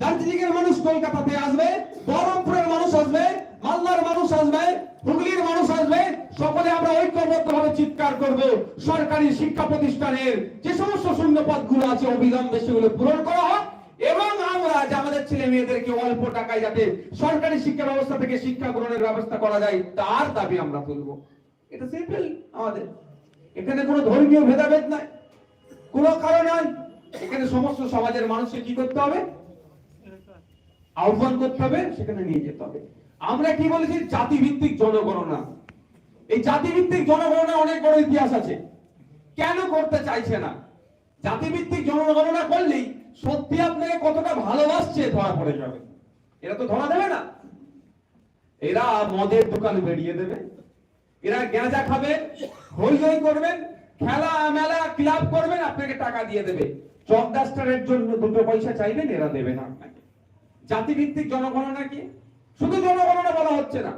দার্জিলিং এর মানুষ কলকাতাতে আসবে, বহরমপুরের মানুষ আসবে, মালদার মানুষ আসবে, হুগলির মানুষ আসবে, সকলে আমরা ঐক্যবদ্ধভাবে চিৎকার করব। সরকারি শিক্ষা প্রতিষ্ঠানের যে সমস্ত শূন্য পদগুলো আছে, অবিলম্বে সেগুলো পূরণ করা হোক। এবং আমরা যে আমাদের ছেলে মেয়েদেরকে অল্প টাকায় যাতে সরকারি শিক্ষা ব্যবস্থা থেকে শিক্ষা গ্রহণের ব্যবস্থা করা যায়, তার দাবি আমরা তুলব। এটা সিম্পল আমাদের। এখানে কোনো ধর্মীয় ভেদাভেদ নাই। কোনো কারণ নয়। এখানে সমস্ত সমাজের মানুষকে কি করতে হবে? আহ্বান করতে হবে, সেখানে নিয়ে যেতে হবে। আমরা কি বলেছি? জাতিভিত্তিক জনগণনা। এই জাতিভিত্তিক জনগণনা অনেক বড় ইতিহাস আছে। কেন করতে চাইছে না? জাতিভিত্তিক জনগণনা করলেই সত্যি আপনাকে কতটা ভালোবাসছে ধরা পড়ে যাবে। এরা তো ধরা দেবে না। এরা মদের দোকান বেরিয়ে দেবে। এরা গেঁজা খাবে, হই হই করবেন খেলা মেলা ক্লাব করবেন আপনাকে টাকা দিয়ে দেবে। চক ডাস্টারের জন্য দুটো পয়সা চাইবেন, এরা দেবে না। আপনাকে জাতিভিত্তিক জনগণনা কি? শুধু জনগণনা বলা হচ্ছে না।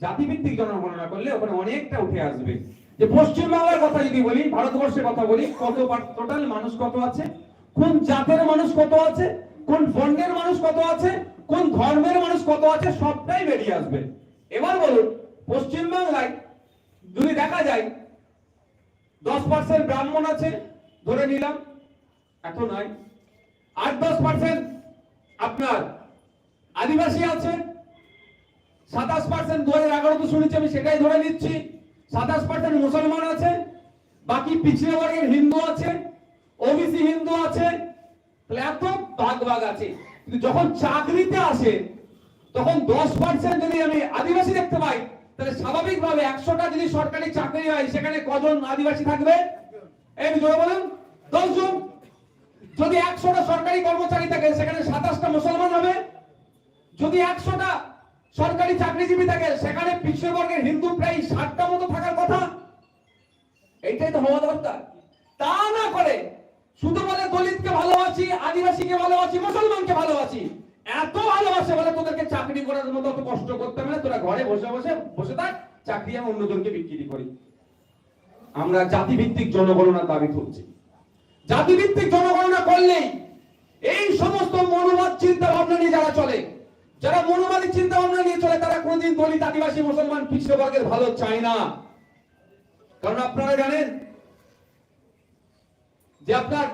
জাতিভিত্তিক জনগণনা করলে ওখানে অনেকটা উঠে আসবে। যে পশ্চিমবাংলার কথা যদি বলি, ভারতবর্ষের কথা বলি, কত টোটাল মানুষ কত আছে? কোন জাতের মানুষ কত আছে? কোন বর্ণের মানুষ কত আছে? কোন ধর্মের মানুষ কত আছে? সবটাই বেরিয়ে আসবে। এবার বলুন, পশ্চিমবাংলায় যদি দেখা যায়, দশ পার্সেন্ট ব্রাহ্মণ আছে, ধরে নিলাম, এত নয়। আট দশ পার্সেন্ট আপনার আদিবাসী আছে, সাতাশ পার্সেন্ট দু হাজার এগারো তো শুনেছি আমি, সেটাই ধরে নিচ্ছি। সাতাশ পার্সেন্ট মুসলমান আছে, বাকি পিছিয়ে বর্গের হিন্দু আছে, ওবিসি হিন্দু আছে এত ভাগ ভাগ আছে। কিন্তু যখন চাকরিতে আসে, তখন দশ পার্সেন্ট যদি আমি আদিবাসী দেখতে পাই, তাহলে স্বাভাবিকভাবে একশোটা যদি সরকারি চাকরি হয়, সেখানে কজন আদিবাসী থাকবে? এই জোরে বলুন, দশ জন। যদি একশোটা সরকারি কর্মচারী থাকে, সেখানে সাতাশটা মুসলমান হবে। যদি একশোটা সরকারি চাকরিজীবী থাকে, সেখানে পিছিয়ে হিন্দু প্রায় ষাটটা মতো থাকার কথা। এইটাই তো হওয়া দরকার। তা না করে শুধু বলে দলিতকে ভালোবাসি, আদিবাসীকে ভালোবাসি, মুসলমানকে ভালোবাসি, এত ভালোবাসে বলে তোদেরকে চাকরি করার মতো অত কষ্ট করতে হবে তোরা ঘরে বসে বসে বসে থাক, চাকরি আমি অন্যজনকে বিক্রি করি। আমরা জাতিভিত্তিক জনগণনার দাবি তুলছি জাতিভিত্তিক জনগণনা করলেই এই সমস্ত মনোবাদ চিন্তা ভাবনা নিয়ে যারা চলে যারা মনোবাদী চিন্তা ভাবনা নিয়ে চলে তারা কোনোদিন দলিত আদিবাসী মুসলমান পিছিয়ে বর্গের ভালো চায় না। কারণ আপনারা জানেন যে আপনার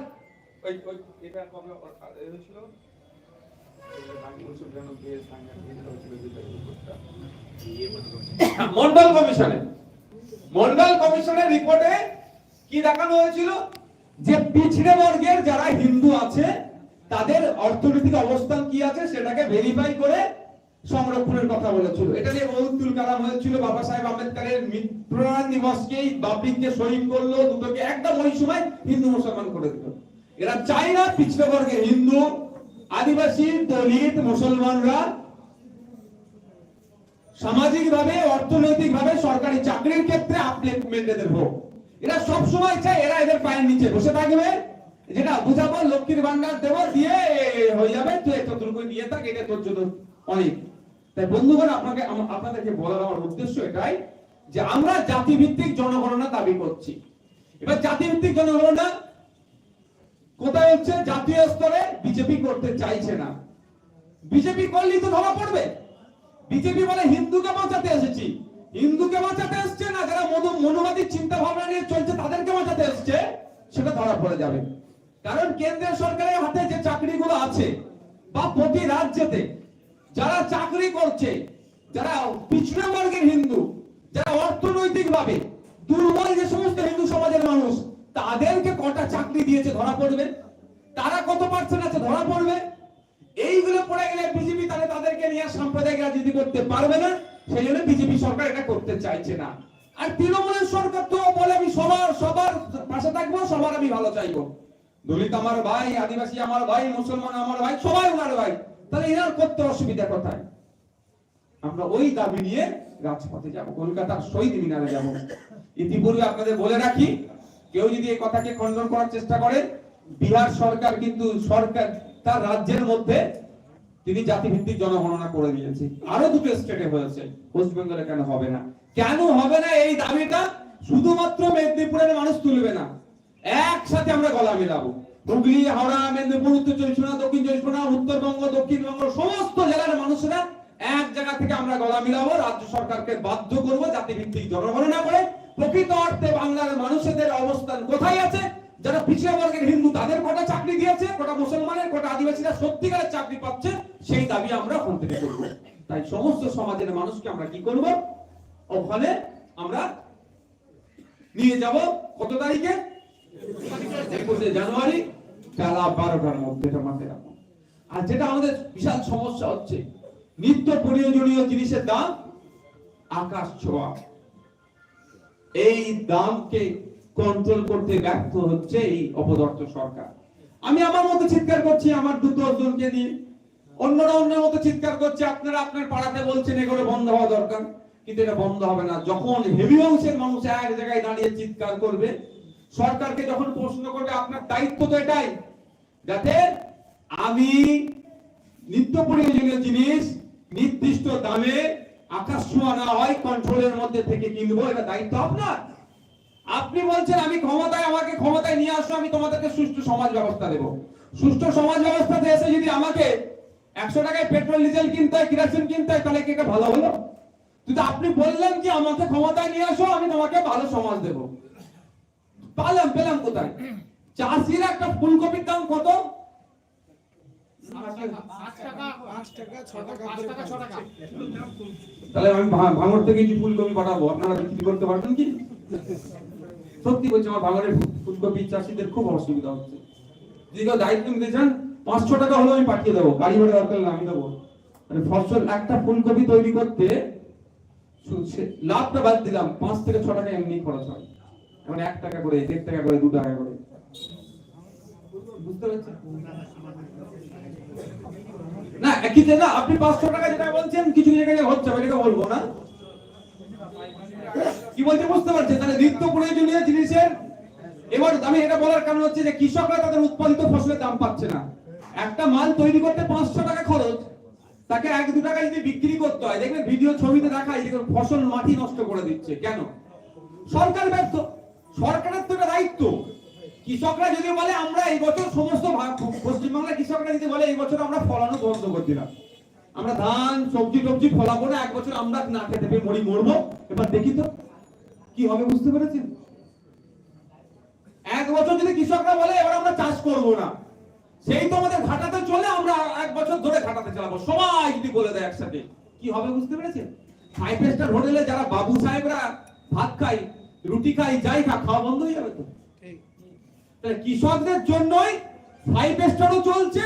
মন্ডল কমিশনে মন্ডল কমিশনের রিপোর্টে কি দেখানো হয়েছিল? যে পিছড়ে বর্গের যারা হিন্দু আছে, তাদের অর্থনৈতিক অবস্থান কি আছে সেটাকে ভেরিফাই করে সংরক্ষণের কথা বলেছিল। এটা নিয়ে বহুত কালাম হয়েছিল, বাবা সাহেব আম্বেদকরের মৃত্যুরান দিবসকেই বাবলিককে শহীদ করল, দুটোকে একদম ওই সময় হিন্দু মুসলমান করে দিল। এরা চায় না পিছড়ে বর্গের হিন্দু, আদিবাসী, দলিত, মুসলমানরা সামাজিক ভাবে অর্থনৈতিক ভাবে সরকারি চাকরির ক্ষেত্রে আপলিমেন্টেদের হোক এরা সব সময় চায় এরা এদের পায়ের নিচে বসে থাকবে। যেটা বুঝাবো লক্ষ্মীর ভান্ডার দেবো, দিয়ে হয়ে যাবে, তুই এতটুকু দিয়ে থাক, এটা তোর জন্য অনেক। তাই বন্ধুগণ, আপনাকে আপনাদেরকে বলার আমার উদ্দেশ্য এটাই যে আমরা জাতিভিত্তিক জনগণনা দাবি করছি। এবার জাতিভিত্তিক জনগণনা কোথায় হচ্ছে? জাতীয় স্তরে বিজেপি করতে চাইছে না। বিজেপি করলেই তো ধরা পড়বে। বিজেপি বলে হিন্দুকে বাঁচাতে এসেছি। হিন্দুকে বাঁচাতে এসছে না যারা মনো মনোবাদী চিন্তা ভাবনা নিয়ে চলছে তাদেরকে বাঁচাতে এসছে, সেটা ধরা পড়ে যাবে। কারণ কেন্দ্রীয় সরকারের হাতে যে চাকরিগুলো আছে বা প্রতি রাজ্যেতে যারা চাকরি করছে, যারা পিছড়ে বর্গের হিন্দু, যারা অর্থনৈতিক ভাবে দুর্বল যে সমস্ত হিন্দু সমাজের মানুষ, তাদেরকে কটা চাকরি দিয়েছে ধরা পড়বে? তারা কত পার্সেন্ট আছে ধরা পড়বে? এইগুলো পড়ে গেলে বিজেপি তাহলে তাদেরকে নিয়ে সাম্প্রদায়িক রাজনীতি করতে পারবে না। সেই জন্য বিজেপি সরকার এটা করতে চাইছে না। আর তৃণমূলের সরকার তো বলে আমি সবার সবার পাশে থাকব, সবার আমি ভালো চাইব। দলিত আমার ভাই, আদিবাসী আমার ভাই, মুসলমান আমার ভাই, সবাই ওনার ভাই। তাহলে করতে অসুবিধা কোথায়? আমরা ওই দাবি নিয়ে রাজপথে যাব, কলকাতার শহীদ মিনারে যাব। ইতিপূর্বে আপনাদের বলে রাখি, কেউ যদি এই কথাকে খণ্ডন করার চেষ্টা করে, বিহার সরকার কিন্তু সরকার তার রাজ্যের মধ্যে তিনি জাতিভিত্তিক জনগণনা করে দিয়েছে। আরও দুটো স্টেটে হয়েছে। ওয়েস্ট বেঙ্গলে কেন হবে না? কেন হবে না এই দাবিটা? শুধুমাত্র মেদিনীপুরের মানুষ তুলবে না। একসাথে আমরা গলা মিলাবো। হুগলি, হাওড়া, মেদিনীপুর, উত্তর চব্বিশ পরগনা, দক্ষিণ চব্বিশ পরগনা, উত্তরবঙ্গ দক্ষিণবঙ্গ সমস্ত জেলার মানুষরা এক জায়গা থেকে আমরা গলা মিলাবো। রাজ্য সরকারকে বাধ্য করব জাতিভিত্তিক জনগণনা করে। প্রকৃত অর্থে বাংলার মানুষদের অবস্থান কোথায় আছে? যারা পিছিয়ে বর্গের হিন্দু, তাদের কটা চাকরি দিয়েছে, কটা মুসলমানের, কটা আদিবাসীরা সত্যিকারের চাকরি পাচ্ছে, সেই দাবি আমরা থেকে করব। তাই সমস্ত সমাজের মানুষকে আমরা কি করব? ওখানে আমরা নিয়ে যাব কত তারিখে? একুশে জানুয়ারি, বেলা বারোটার মধ্যে এটা মাথায় রাখুন আর যেটা আমাদের বিশাল সমস্যা হচ্ছে, নিত্য প্রয়োজনীয় জিনিসের দাম আকাশ ছোঁয়া। এই দামকে কন্ট্রোল করতে ব্যর্থ হচ্ছে এই অপদর্থ সরকার। আমি আমার মতো চিৎকার করছি, আমার দু দশজনকে নিয়ে অন্যরা অন্যের মতো চিৎকার করছে, আপনারা আপনার পাড়াতে বলছেন এগুলো বন্ধ হওয়া দরকার। কিন্তু এটা বন্ধ হবে না। যখন হেভি অংশের মানুষ এক জায়গায় দাঁড়িয়ে চিৎকার করবে, সরকারকে যখন প্রশ্ন করবে, আপনার দায়িত্ব তো এটাই। যাতে আমি নিত্য প্রয়োজনীয় জিনিস নির্দিষ্ট দামে আকাশ ছোঁয়া না হয় কন্ট্রোলের মধ্যে থেকে কিনবো, এটা দায়িত্ব আপনার। আপনি বলছেন আমি ক্ষমতায়, আমাকে ক্ষমতায় নিয়ে আসো, আমি তোমাদেরকে সুষ্ঠু সমাজ ব্যবস্থা দেব। সুষ্ঠু সমাজ ব্যবস্থাতে এসে যদি আমাকে একশো টাকায় পেট্রোল, ডিজেল কিনতে হয়, কিরাসিন কিনতে হয়, তাহলে কি ভালো হলো? কিন্তু আপনি বললেন কি আমাকে ক্ষমতায় নিয়ে আসো, আমি তোমাকে ভালো সমাজ দেব। পালাম, পেলাম কোথায়? চাষির একটা ফুলকপির দাম কত? তাহলে আমি ভা- ভাঙড় থেকে কিছু ফুলকপি পাঠাবো, আপনারা বিক্রি করতে পারবেন কি? সত্যি বলছি, আমার ফু- ফুলকপি চাষিদের খুব অসুবিধা হচ্ছে। যদি কেউ দায়িত্ব নিতে চান, পাঁচশো টাকা হলেও আমি পাঠিয়ে দেবো, গাড়ি ভাড়া দরকার হলে আমি দেবো। মানে ফসল, একটা ফুলকপি তৈরি করতে লাভটা বাদ দিলাম, পাঁচ থেকে ছ টাকা এমনি খরচ হয়। মানে এক টাকা করে, দেড় টাকা করে, দু টাকা করে। না, একই না আপনি পাঁচশো টাকা যেটা বলছেন, কিছু জায়গায় হচ্ছে, আমি এটা বলব না। কি বলতে বুঝতে পারছেন? তাহলে নিত্য প্রয়োজনীয় জিনিসের এবার আমি এটা বলার কারণ হচ্ছে যে কৃষকরা তাদের উৎপাদিত ফসলের দাম পাচ্ছে না। একটা মাল তৈরি করতে পাঁচশো টাকা খরচ, তাকে এক দু টাকা যদি বিক্রি করতে হয়, দেখবেন ভিডিও ছবিতে দেখায় যে ফসল মাটি নষ্ট করে দিচ্ছে। কেন? সরকার ব্যর্থ। সরকারের তো এটা দায়িত্ব। কৃষকরা যদি বলে, আমরা এই বছর সমস্ত পশ্চিমবাংলার কৃষকরা যদি বলে, এই বছর আমরা ফলানো বন্ধ করে দিলাম। আমরা ধান সবজি টবজি ফলাবো না এক বছর আমরা না খেতে পেয়ে মরি মরবো। এবার দেখি তো কি হবে বুঝতে পেরেছেন? এক বছর যদি কৃষকরা বলে এবার আমরা চাষ করব না। সেই তো আমাদের ঘাটাতে চলে আমরা এক বছর ধরে ঘাটাতে চালাবো। সবাই যদি বলে দেয় একসাথে কি হবে বুঝতে পেরেছেন? ফাইভ স্টার হোটেলে যারা বাবু সাহেবরা ভাত খাই রুটি খাই যাই খা খাওয়া বন্ধ হয়ে যাবে তো? কৃষকদের জন্যই ফাইভ স্টারও চলছে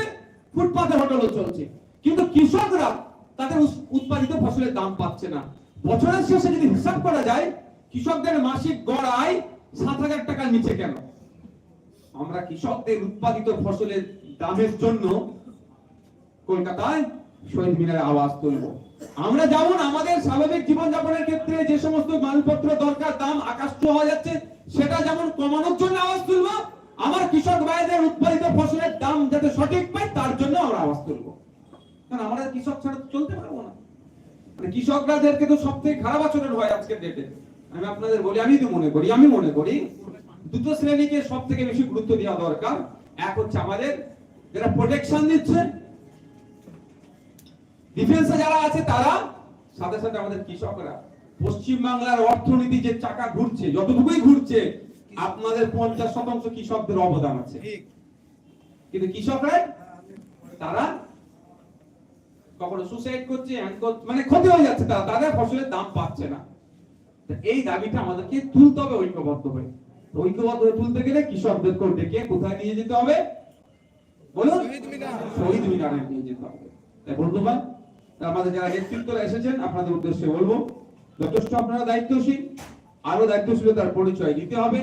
ফুটপাতের হোটেলও চলছে। কিন্তু কৃষকরা তাদের উৎপাদিত ফসলের দাম পাচ্ছে না। বছরের শেষে যদি হিসাব করা যায়, কৃষকদের মাসিক গড় আয় সাত হাজার টাকার নিচে কেন? আমরা কৃষকদের উৎপাদিত ফসলের দামের জন্য কলকাতায় শহীদ মিনারে আওয়াজ তুলব। আমরা যেমন আমাদের স্বাভাবিক জীবনযাপনের ক্ষেত্রে যে সমস্ত মালপত্র দরকার, দাম আকাশ ছোঁয়া যাচ্ছে, সেটা যেমন কমানোর জন্য আওয়াজ তুলব, আমার কৃষক ভাইদের উৎপাদিত ফসলের দাম যাতে সঠিক পায়, তার জন্য আমরা আওয়াজ তুলব। কারণ আমরা কৃষক ছাড়া চলতে পারব না। মানে কৃষকরাদেরকে তো সব থেকে খারাপ আচরণ হয় আজকের ডেটে আমি আপনাদের বলি আমি তো মনে করি আমি মনে করি দুটো শ্রেণীকে সব থেকে বেশি গুরুত্ব দেওয়া দরকার। এক হচ্ছে আমাদের যারা প্রোটেকশন দিচ্ছে ডিফেন্সে যারা আছে তারা সাথে সাথে আমাদের কৃষকরা। পশ্চিম বাংলার অর্থনীতি যে চাকা ঘুরছে যতটুকুই ঘুরছে আপনাদের পঞ্চাশ শতাংশ কৃষকদের অবদান আছে। কিন্তু কৃষকরা তারা কখনো সুসাইড করছে মানে ক্ষতি হয়ে যাচ্ছে তারা তাদের ফসলের দাম পাচ্ছে না। এই দাবিটা আমাদেরকে তুলতে হবে ঐক্যবদ্ধ হয়ে। ঐক্যবদ্ধ হয়ে তুলতে গেলে কৃষকদেরকে ডেকে কোথায় নিয়ে যেতে হবে? বলুন। শহীদ মিনারে। নিয়ে যেতে হবে। তাই আমাদের যারা নেতৃত্বরা এসেছেন আপনাদের উদ্দেশ্যে বলব যথেষ্ট আপনারা দায়িত্বশীল আরও দায়িত্বশীলতার পরিচয় দিতে হবে।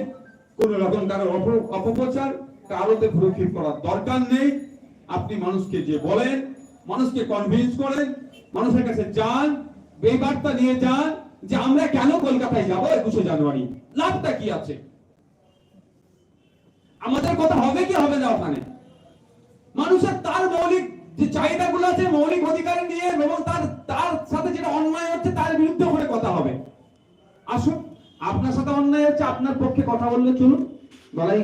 কোন রকম কারও অপপ্রচার কারোতে করার দরকার নেই। আপনি মানুষকে যে বলেন মানুষকে কনভিন্স করেন মানুষের কাছে যান এই বার্তা নিয়ে যান যে আমরা কেন কলকাতায় যাব একুশে জানুয়ারি? লাভটা কি আছে? আমাদের কথা হবে কি হবে না ওখানে? মানুষের তার মৌলিক যে চাহিদাগুলো আছে, মৌলিক অধিকার নিয়ে এবং তার তার সাথে যেটা অন্যায় হচ্ছে, তার বিরুদ্ধে ওখানে কথা হবে। আসুন, আপনার সাথে অন্যায় হচ্ছে, আপনার পক্ষে কথা বললে চলুন। গলাই